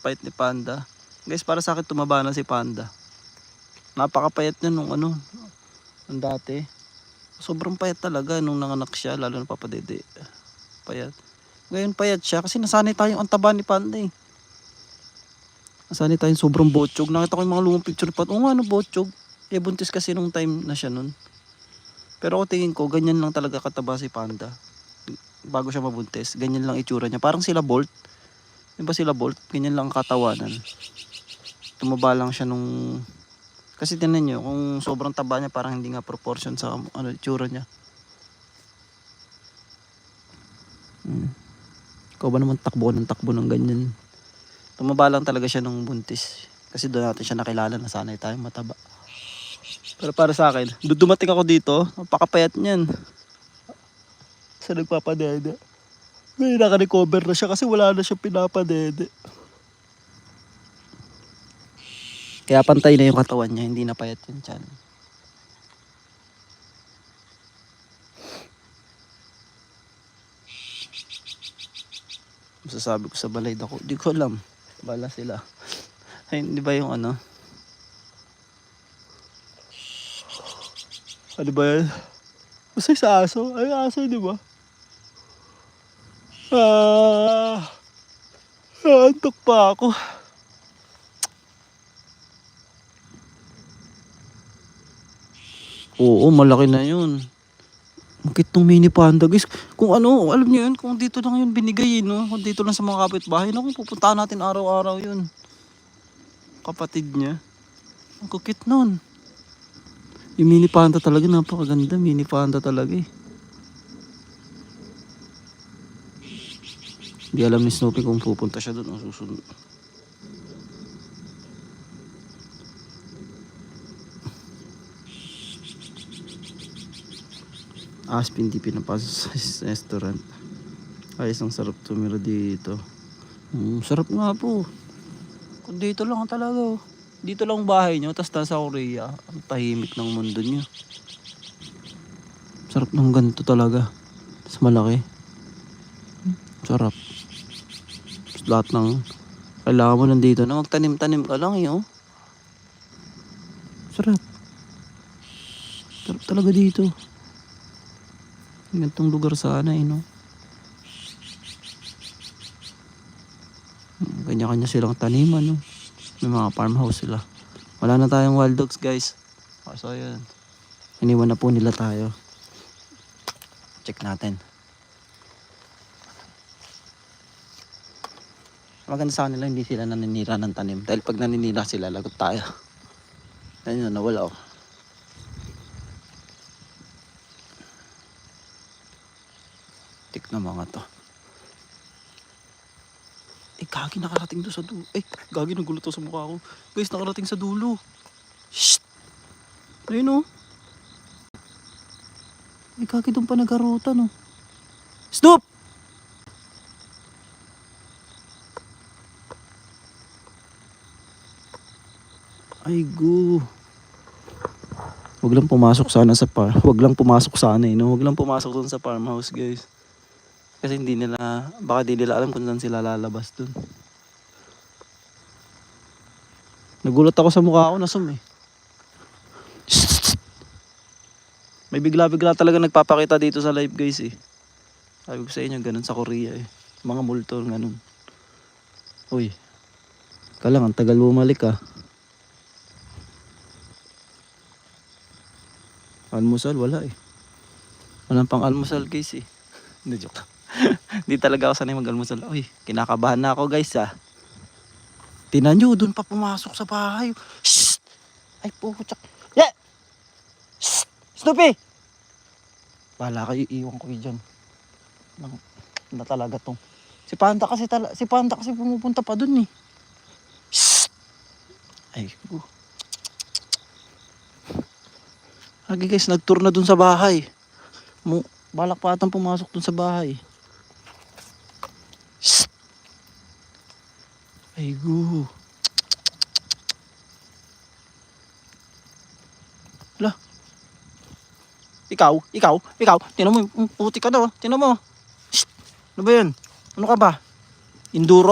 Payat ni Panda. Guys, para sa akin tumaba na si Panda. Napakapayat niya nung ano, nung dati. Sobrang payat talaga nung nanganak siya, lalo na papadede. Payat. Ngayon payat siya kasi nasanay tayong ang taba ni Panda eh. Nasanay tayong sobrang botchog. Nakita ko yung mga lumang picture pa. Oo nga, ano botchog. Eh, buntis kasi nung time na siya nun. Pero ako tingin ko, ganyan lang talaga kataba si Panda. Bago siya mabuntis, ganyan lang itsura niya. Parang sila Bolt. Di ba sila Bolt? Ganyan lang ang katawanan. Tumaba lang siya nung... Kasi tinan nyo, kung sobrang taba niya, parang hindi nga proportion sa ano, itsura niya. Hmm. Ikaw ba naman takbo ng takbo ng ganyan? Tumaba lang talaga siya nung buntis. Kasi doon natin siya nakilala na sanay tayo mataba. Pero para sa akin, dumating ako dito, napakapayat niyan. Sa nagpapadede. May naka-recover na siya kasi wala na siya pinapadede. Kaya pantay na yung katawan niya, hindi na payat yung tiyan. Masasabi ko sa balay ako, di ko alam. Bala sila. Ay, di ba yung ano? Ano ba yan? Basta sa aso. Ay, aso, di ba? Ah, antok pa ako. Oo, malaki na yun. Bakit tong mini panda guys? Kung ano, alam niyo yun, kung dito lang yun binigay no? Kung dito lang sa mga kapitbahay, naku, pupuntahan natin araw-araw yun. Kapatid niya. Ang kukit nun. Yung mini panda talaga, napakaganda. Mini panda talaga eh. Hindi alam ni Snoopy kung pupunta siya doon o susunod. Aspin di pinapasok sa restaurant. Ayos ang sarap tumira dito. Mm, sarap nga po. Kung dito lang talaga. oh. Dito lang ang bahay nyo, tapos nasa Korea. Ang tahimik ng mundo nyo. Sarap ng ganito talaga. Tapos malaki. Sarap. Tapos lahat ng kailangan mo nandito na magtanim-tanim ka lang eh, oh. Sarap. Sarap talaga dito. Ganitong lugar sana eh, no? Hmm, Kanya-kanya silang taniman, no? May mga farmhouse sila. Wala na tayong wild dogs, guys. Kaso yun. Iniwan na po nila tayo. Check natin. Maganda sa kanila, hindi sila naninira ng tanim. Dahil pag naninira sila, lagot tayo. Ayun, nawala oh. Tik na mga to. Eh, gagi nakarating doon sa dulo. Eh, gagi nagulo to sa mukha ko. Guys, nakarating sa dulo. Shh! Ayun oh. Eh, gagi doon pa nagarutan oh. Stop! Ay, go. Huwag lang pumasok sana sa par. Huwag lang pumasok sana eh, no? Huwag lang pumasok doon sa farmhouse, guys. Kasi hindi nila, baka di nila alam kung saan sila lalabas dun. Nagulat ako sa mukha ko, nasum eh. May bigla-bigla talaga nagpapakita dito sa live guys eh. Sabi ko sa inyo, ganun sa Korea eh. Mga multo, ganun. Uy, kalang ang tagal bumalik ah. Almusal, wala eh. Walang pang almusal guys eh. Hindi joke lang. Hindi talaga ako sanay mag-almusal. Uy, kinakabahan na ako guys ah. Tinan nyo, doon pa pumasok sa bahay. Shh! Ay, puchak. Yeah! Shh! Snoopy! Bahala kayo, iwan ko yun dyan. Nang, na talaga tong. Si Panda kasi tala, si Panda kasi pumupunta pa doon eh. Shh! Ay, uh. Lagi guys, nag-tour na dun sa bahay. Balak pa atang pumasok dun sa bahay. Ay, gu. Hala. Ikaw, ikaw, ikaw. Tinan mo, puti ka daw. Tinan mo. Shh! Ano ba yan? Ano ka ba? Enduro?